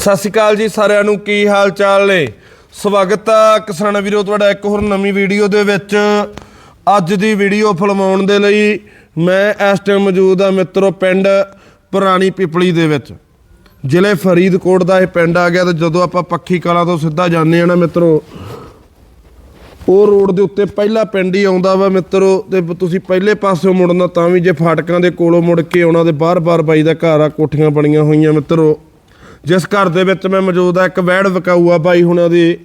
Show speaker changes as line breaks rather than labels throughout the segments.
ਸਤਿ ਸ਼੍ਰੀ ਅਕਾਲ ਜੀ ਸਾਰਿਆਂ ਨੂੰ, ਕੀ ਹਾਲ ਚਾਲ ਨੇ? ਸਵਾਗਤ ਆ ਕਿਸਾਨ ਵੀਰੋ, ਤੁਹਾਡਾ ਇੱਕ ਹੋਰ ਨਵੀਂ ਵੀਡੀਓ ਦੇ ਵਿੱਚ। ਅੱਜ ਦੀ ਵੀਡੀਓ ਫਿਲਮਾਉਣ ਦੇ ਲਈ ਮੈਂ ਇਸ ਟਾਈਮ ਮੌਜੂਦ ਆ ਮਿੱਤਰੋ ਪਿੰਡ ਪੁਰਾਣੀ ਪਿਪਲੀ ਦੇ ਵਿੱਚ। ਜ਼ਿਲ੍ਹੇ ਫਰੀਦਕੋਟ ਦਾ ਇਹ ਪਿੰਡ ਆ ਗਿਆ ਤੇ ਜਦੋਂ ਆਪਾਂ ਪੱਖੀ ਕਲਾਂ ਤੋਂ ਸਿੱਧਾ ਜਾਂਦੇ ਆ ਨਾ ਮਿੱਤਰੋ, ਉਹ ਰੋਡ ਦੇ ਉੱਤੇ ਪਹਿਲਾ ਪਿੰਡ ਹੀ ਆਉਂਦਾ ਵਾ ਮਿੱਤਰੋ, ਤੇ ਤੁਸੀਂ ਪਹਿਲੇ ਪਾਸਿਓਂ ਮੁੜਨਾ ਤਾਂ ਵੀ ਜੇ ਫਾਟਕਾਂ ਦੇ ਕੋਲੋਂ ਮੁੜ ਕੇ ਆਉਣਾ ਤੇ ਬਾਰ-ਬਾਰ ਬਾਈ ਦਾ ਘਰ ਆ, ਕੋਠੀਆਂ ਬਣੀਆਂ ਹੋਈਆਂ ਮਿੱਤਰੋ। ਜਿਸ ਘਰ ਦੇ ਵਿੱਚ ਮੈਂ ਮੌਜੂਦ ਆ, ਇੱਕ ਵੈੜ ਵਿਕਾਊ ਆ ਬਾਈ ਹੁਣ ਦੀ।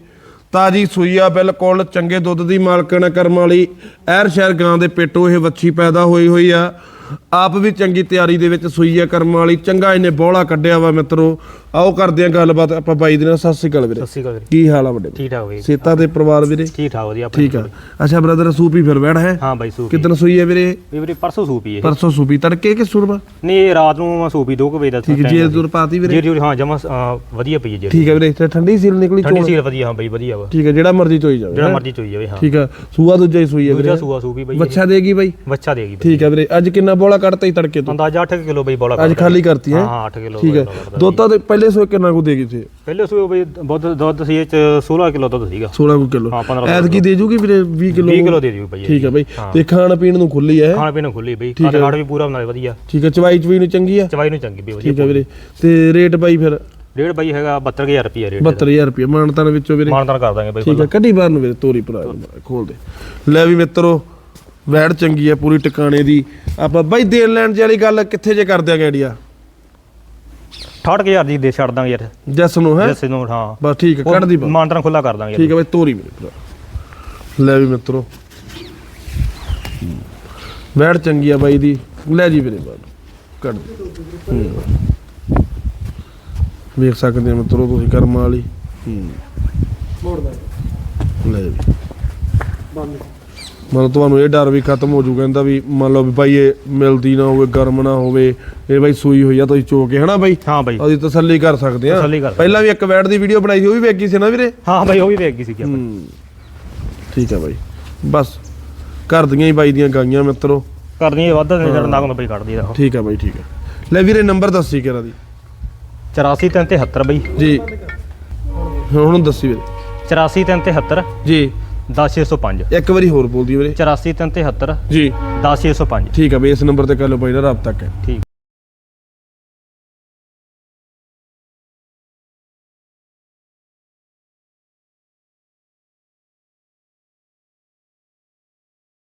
ਤਾਜੀ ਸੂਈ ਆ, ਬਿਲਕੁਲ ਚੰਗੇ ਦੁੱਧ ਦੀ ਮਾਲਕਣ ਕਰਮ ਵਾਲੀ। ਐਰ ਸ਼ਹਿਰ ਗਾਂ ਦੇ ਪੇਟੋਂ ਇਹ ਵੱਛੀ ਪੈਦਾ ਹੋਈ ਹੋਈ ਆ। ਆਪ ਵੀ ਚੰਗੀ ਤਿਆਰੀ ਦੇ ਵਿੱਚ ਸੂਈ ਆ ਕਰਮ ਵਾਲੀ। ਚੰਗਾ ਇਹਨੇ ਬੋਲਾ ਕੱਢਿਆ ਵਾ ਮਿੱਤਰੋ। ਆਓ ਕਰਦੇ ਆ ਗੱਲਬਾਤ ਆਪਾਂ ਬਾਈ ਦੇ ਨਾਲ। ਸਤਿ ਸ਼੍ਰੀ ਅਕਾਲ ਵੀਰੇ।
ਸਤਿ ਸ਼੍ਰੀ ਅਕਾਲ ਵੀਰੇ।
ਕੀ ਹਾਲ ਆ ਵੱਡੇ
ਠੀਕ ਠਾਕ ਵੀਰੇ।
ਸੇਤਾ ਤੇ ਪਰਿਵਾਰ ਵੀਰੇ?
ਠੀਕ ਠਾਕ ਵਧੀਆ ਆਪਣੇ
ਠੀਕ ਆ। ਅੱਛਾ ਬ੍ਰਦਰ ਸੂਪੀ ਫਿਰ ਬੈਠ ਹੈ?
ਹਾਂ ਬਾਈ ਸੂਪੀ
ਕਿਦਨ ਸੂਈ ਹੈ ਵੀਰੇ?
ਇਹ ਵੀਰੇ ਪਰਸੋਂ ਸੂਪੀ ਇਹ।
ਪਰਸੋਂ ਸੂਪੀ ਤੜਕੇ ਕਿ ਸੁਰਬਾ
ਨਹੀਂ ਇਹ ਰਾਤ ਨੂੰ ਮੈਂ ਸੂਪੀ 2 ਵਜੇ ਦਾ
ਠੀਕ ਹੈ ਜੀ ਦੂਰ ਪਾਤੀ ਵੀਰੇ?
ਜੀ ਜੀ ਹਾਂ ਜਮਾ ਵਧੀਆ ਪਈ ਹੈ ਜੀ
ਠੀਕ ਹੈ ਵੀਰੇ ਇੱਥੇ ਠੰਡੀ ਸੀਲ ਨਿਕਲੀ
ਠੰਡੀ
ਚੋਣ
ਸੀਲ ਵਧੀਆ ਹਾਂ ਬਾਈ ਵਧੀਆ ਵਾ।
ਠੀਕ ਹੈ ਜਿਹੜਾ ਮਰਜ਼ੀ ਚੋਈ ਜਾਵੇ
ਜਿਹੜਾ
ਹੈਂ?
ਮਰਜ਼ੀ ਚੋਈ ਜਾਵੇ ਹਾਂ।
ਠੀਕ ਹੈ ਸੂਆ ਦੂਜਾ ਹੀ ਸੂਈ
ਦੂਜਾ
ਵੀਰੇ।
ਸੂਆ ਸੂਪੀ ਬਾਈ
ਬੱਚਾ ਦੇਗੀ ਬਾਈ?
ਬੱਚਾ ਦੇਗੀ ਬਾਈ
ਠੀਕ ਹੈ ਵੀਰੇ ਅੱਜ ਕਿੰਨਾ ਬੋਲਾ ਕੱਢਤਾ ਹੀ ਤੜਕੇ ਤੋਂ।
ਅੰਦਾਜ਼ਾ 8 ਕਿਲੋ ਬਾਈ ਬੋਲਾ
ਅੱਜ ਖਾਲੀ ਕਰਤੀ ਹੈ।
ਹਾਂ ਹਾਂ 8 ਕਿਲੋ
ਠੀਕ ਹੈ। ਦੋਤਾ ਦੇ ਪਹਿਲੇ ਸੋਏ ਕਿੰਨਾ ਕੁ ਦੇਗੀ ਸੀ?
ਪਹਿਲੇ ਸੂਏ ਬਾਈ ਦੁੱਧ ਦੁੱਧ ਸੀ ਇਹ ਚ 16 ਕਿਲੋ ਦੁੱਧ ਸੀਗਾ।
16 ਕੁ ਕਿਲੋ।
ਹਾਂ, 15
ਐਤ ਕੀ ਦੇ ਜੂਗੀ ਵੀਰੇ 20 ਕਿਲੋ
20 ਕਿਲੋ ਦੇ ਦਿਓ ਬਾਈ
ਠੀਕ ਹੈ ਬਾਈ।
ਹਾਂ।
ਤੇ ਖਾਣ ਪੀਣ ਨੂੰ ਖੁੱਲੀ ਹੈ।
ਖਾਣ ਪੀਣ ਨੂੰ ਖੁੱਲੀ ਬਾਈ।
ਹੈ।
ਖਾਣ ਵੀ ਪੂਰਾ ਬਣਾਏ ਵਧੀਆ।
ਠੀਕ ਹੈ। ਚਵਾਈ ਚਵਾਈ ਨੂੰ ਚੰਗੀ ਆ
ਚਵਾਈ ਨੂੰ ਚੰਗੀ ਬਈ ਵਧੀਆ
ਠੀਕ ਹੈ ਵੀਰੇ। ਤੇ ਰੇਟ ਬਾਈ ਫਿਰ?
ਰੇਟ ਬਾਈ ਹੈਗਾ 72000 ਰੁਪਏ ਰੇਟ
72000 ਰੁਪਏ ਮਾਨਤਾਨ ਵਿੱਚੋਂ ਵੀਰੇ?
ਮਾਨਦਾਨ ਕਰ ਦਾਂਗੇ ਬਾਈ
ਠੀਕ ਹੈ। ਕੱਢੀ ਬਾਹਰ ਨੂੰ ਵੀਰੇ ਤੋਰੀ ਭਰਾ ਖੋਲ ਦੇ। ਲੈ ਵੀ ਮਿੱਤਰੋ ਵੈੜ ਚੰਗੀ ਹੈ ਪੂਰੀ ਟਿਕਾਣੇ ਦੀ। ਆਪਾਂ ਬਾਈ ਦੇਣ ਲੈਣ ਦੀ ਵਾਲੀ ਗੱਲ ਕਿੱਥੇ ਜੇ ਕਰ ਦਿਆਂਗੇ ਆਈਡੀਆ?
68000 ਦੀ ਦੇ ਛੱਡ ਦਾਂਗੇ ਯਾਰ।
ਜੱਸ ਨੂੰ ਹੈ?
ਜੈਸ ਨੂੰ ਹਾਂ।
ਬਸ ਠੀਕ ਹੈ ਕੱਢ ਦੀ ਬਾ
ਮਾਨਦਾਨ ਖੁੱਲਾ ਕਰ ਦਾਂਗੇ
ਠੀਕ ਹੈ ਬਾਈ ਤੋਰੀ ਵੀਰੇ ਭਰਾ। ਲੈ ਵੀ ਮਿੱਤਰੋ। ਵੈੜ ਚੰਗੀ ਆ ਬਾਈ ਦੀ। ਲੈ ਜੀ ਵੀਰੇ ਬਾਹਰ ਕੱਢ ਦੇ। ਵੇਖ ਸਕਦੇ ਆ ਮਿੱਤਰੋ ਤੁਸੀਂ ਕਰਮਾਂ ਵਾਲੀ। ਹੂੰ। ਲੈ ਵੀ ਮਤਲਬ ਤੁਹਾਨੂੰ ਇਹ ਡਰ ਵੀ ਖਤਮ ਹੋ ਜੂਗਾ ਇਹਦਾ ਵੀ ਮੰਨ ਲਓ ਵੀ ਬਾਈ ਇਹ ਮਿਲਦੀ ਨਾ ਹੋਵੇ ਗਰਮ ਨਾ ਹੋਵੇ ਇਹ ਬਾਈ ਸੂਈ ਹੋਈ ਆ ਤੁਸੀਂ ਚੋ ਕੇ ਹਨਾ ਬਾਈ?
ਹਾਂ ਬਾਈ।
ਉਹਦੀ ਤਸੱਲੀ ਕਰ ਸਕਦੇ ਆ
ਤਸੱਲੀ ਕਰ ਸਕਦੇ।
ਪਹਿਲਾਂ ਵੀ ਇੱਕ ਵੈਟ ਦੀ ਵੀਡੀਓ ਬਣਾਈ ਸੀ ਉਹ ਵੀ ਵੇਖੀ ਸੀ ਨਾ ਵੀਰੇ?
ਹਾਂ ਬਾਈ ਉਹ ਵੀ ਵੇਖ ਗਈ ਸੀ ਆਪਾਂ।
ਠੀਕ ਹੈ ਬਾਈ। ਬਸ ਘਰ ਦੀਆਂ ਹੀ ਬਾਈ ਦੀਆਂ ਗਾਈਆਂ ਮਿੱਤਰੋ।
ਕਰਨੀ ਵੱਧ ਨਹੀਂ ਜਿਹੜਾ ਨਾਗ ਬਾਈ ਕੱਢਦੀ ਦਾ
ਠੀਕ ਹੈ ਬਾਈ ਠੀਕ ਹੈ ਲੈ ਵੀਰੇ ਨੰਬਰ ਦੱਸੀ ਕਿਹੜਾ ਦੀ?
84 373 ਬਾਈ।
ਜੀ। ਹੁਣ ਦੱਸੀ ਵੀਰੇ।
84 373
ਜੀ।
10605
ਇੱਕ ਵਾਰੀ ਹੋਰ ਬੋਲ ਦਿਓ ਵੀਰੇ।
84 373
ਜੀ।
10605
ਠੀਕ ਹੈ ਬਈ ਇਸ ਨੰਬਰ ਤੇ ਕਰ ਲਓ ਬਾਈ ਦਾ ਰਾਬਤਾ ਕਰ
ਠੀਕ।